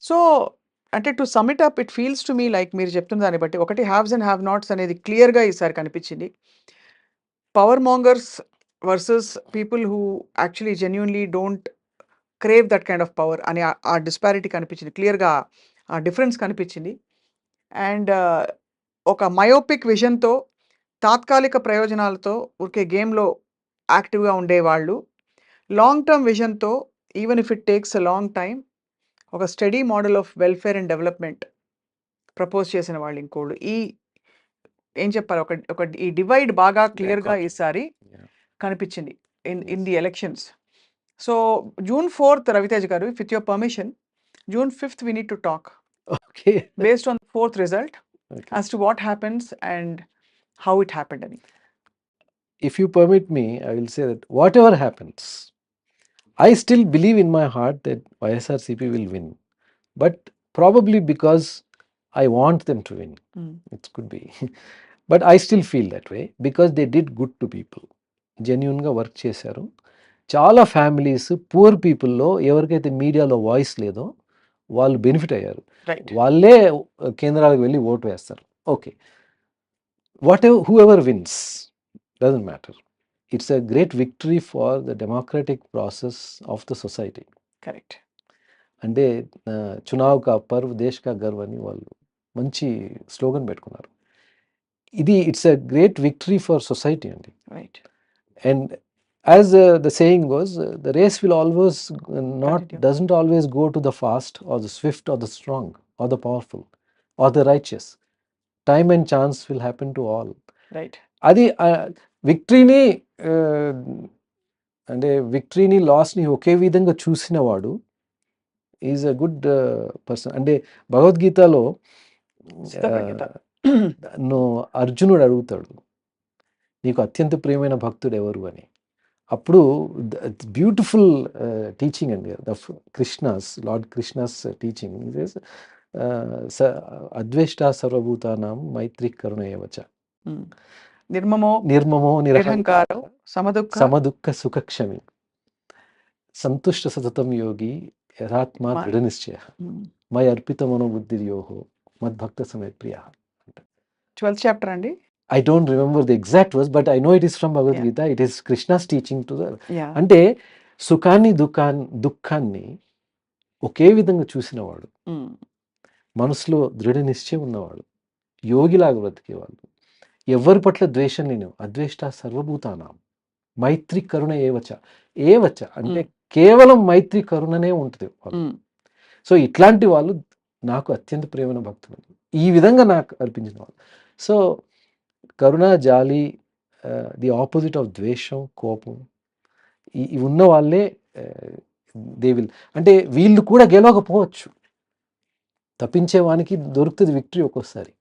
So అంటే to sum it up it feels to me like మీరు చెప్తున్న దాన్ని బట్టి ఒకటి హ్యావ్స్ అండ్ హ్యావ్ నాట్స్ అనేది క్లియర్గా ఈసారి కనిపించింది. Power mongers versus people who actually genuinely don't crave that kind of power అని ఆ- ఆ డిస్పారిటీ కనిపించింది. క్లియర్గా ఆ డిఫరెన్స్ కనిపించింది. అండ్ uh, ఒక మయోపిక్ విజన్తో తాత్కాలిక ప్రయోజనాలతో ఊరికే గేమ్లో యాక్టివ్గా ఉండేవాళ్ళు long term విజన్తో even if it takes a long time ఒక study model of welfare and development propose చేసిన వాళ్ళు ఇంకోళ్ళు ఈ ఏం చెప్పాలి ఒక ఒక ఈ డివైడ్ బాగా క్లియర్గా. ఈసారి. కనిపించింది in in the elections so June fourth Ravitej గారు with your permission June fifth we need to talk Okay. Based on fourth result. As to what happens and how it happened అని if you permit me, I will say that whatever happens, I still believe in my heart that YSRCP will win. But probably because I want them to win, it could be. but I still feel that way because they did good to people. జెన్యున్గా work చేశారు చాలా families poor పీపుల్లో ఎవరికైతే మీడియాలో voice లేదో వాళ్ళు benefit అయ్యారు right వాళ్ళే కేంద్రాలకు వెళ్ళి ఓటు వేస్తారు okay whatever whoever wins doesn't matter It's a great victory for the democratic process of the society correct అంటే ఆ, చునావ్ కా పర్వ్ దేశ్ కా గర్వ్ అని వాళ్ళు మంచి స్లోగన్ పెట్టుకున్నారు ఇది it's a great victory for society అండి right and as uh, the saying goes uh, the race will always uh, not Continue. doesn't always go to the fast or the swift or the strong or the powerful or the righteous time and chance will happen to all right అది విక్టరీని అంటే విక్టరీని లాస్ని ఒకే విధంగా చూసిన వాడు is a good person. అంటే భగవద్గీతలో అర్జునుడు అడుగుతాడు నీకు అత్యంత ప్రియమైన భక్తుడు ఎవరు? అని. అప్పుడు బ్యూటిఫుల్ టీచింగ్ అండి the Krishna's lord Krishna's teaching. అద్వేష్ట సర్వభూతానాం మైత్రి కరుణ ఏవచ నిర్మమో నిర్మమో నిరహంకారో సమదుఃఖ సమదుఃఖ సుఖక్షమి. సంతుష్ట సతతం యోగి యథాత్మ దృఢ నిశ్చయ. మై అర్పిత మనోబుద్ధిర్యోహో మద్భక్త సమే ప్రియ ట్వెల్త్ చాప్టర్ అండి? I don't remember the exact verse but I know it is from Bhagavad Gita. It is Krishna's teaching to the అంటే సుఖాన్ని దుఃఖాన్ని దుఃఖాన్ని ఒకే విధంగా చూసినవాడు. మనసులో దృఢ నిశ్చయం ఉన్నవాడు. యోగిలాగా బ్రతికేవాళ్ళు. ఎవరి పట్ల ద్వేషం లేని అద్వేష్ట సర్వభూతానాం. మైత్రి కరుణ ఏవచ? ఏవచ? అంటే కేవలం మైత్రి కరుణనే ఉంటుంది వాళ్ళు. సో ఇట్లాంటి వాళ్ళు నాకు అత్యంత ప్రేమైన భక్తులు. ఈ విధంగా నాకు అర్పించిన వాళ్ళు. సో కరుణ జాలి ది ఆపోజిట్ ఆఫ్ ద్వేషం కోపం ఈ ఉన్న వాళ్ళే దే విల్ అంటే వీళ్ళు కూడా గెలవకపోవచ్చు. తప్పించే వానికి దొరుకుతుంది విక్టరీ ఒక్కోసారి.